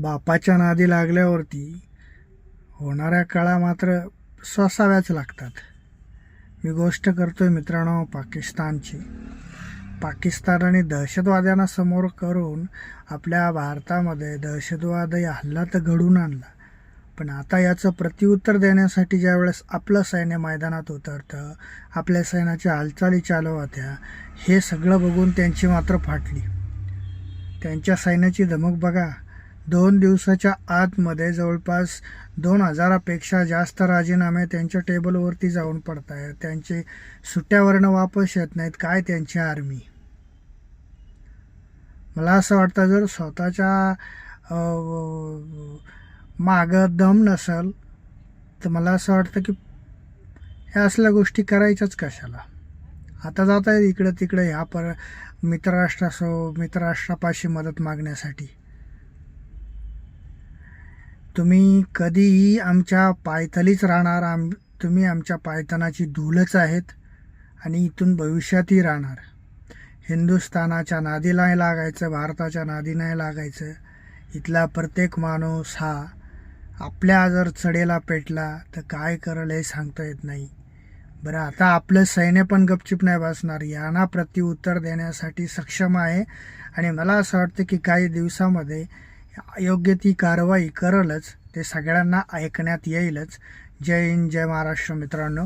बापाच्या नादी लागल्यावरती होणाऱ्या कळा मात्र सोसाव्याच लागतात. मी गोष्ट करतोय मित्रांनो पाकिस्तानची. पाकिस्तानाने दहशतवाद्यांना समोर करून आपल्या भारतामध्ये दहशतवादी हल्ला तर घडून आणला. पण आता याचं प्रत्युत्तर देण्यासाठी ज्यावेळेस आपलं सैन्य मैदानात उतरतं आपल्या सैन्याच्या हालचाली चालू होत्या हे सगळं बघून त्यांची मात्र फाटली. त्यांच्या सैन्याची धमक बघा. दोन दिवसाच्या आतमध्ये जवळपास दोन हजारापेक्षा जास्त राजीनामे त्यांच्या टेबलवरती जाऊन पडत आहेत त्यांचे सुट्ट्यावरनं वापस येत नाहीत. काय त्यांची आर्मी? मला असं वाटतं जर स्वतःच्या मागं दम नसेल तर मला असं वाटतं की ह्या असल्या गोष्टी करायच्याच कशाला? आता जात आहेत इकडं तिकडं ह्या पर मित्रराष्ट्रासो मित्रराष्ट्रापाशी मदत मागण्यासाठी. तुम्ही कधीही आमच्या पायथलीच राहणार आम तुम्ही आमच्या पायथनाची धूलच आहेत आणि इथून भविष्यातही राहणार. हिंदुस्थानाच्या नादी नाही लागायचं भारताच्या नादी नाही लागायचं. इथला प्रत्येक माणूस हा आपल्या जर चढेला पेटला तर काय करेल हे सांगता येत नाही. बरं आता आपलं सैन्य पण गपचिप नाही बसणार. यांना प्रत्युत्तर देण्यासाठी सक्षम आहे आणि मला असं वाटतं की काही दिवसामध्ये योग्य ती कारवाई करलच ते सगळ्यांना ऐकण्यात येईलच. जय हिंद जय महाराष्ट्र मित्रांनो.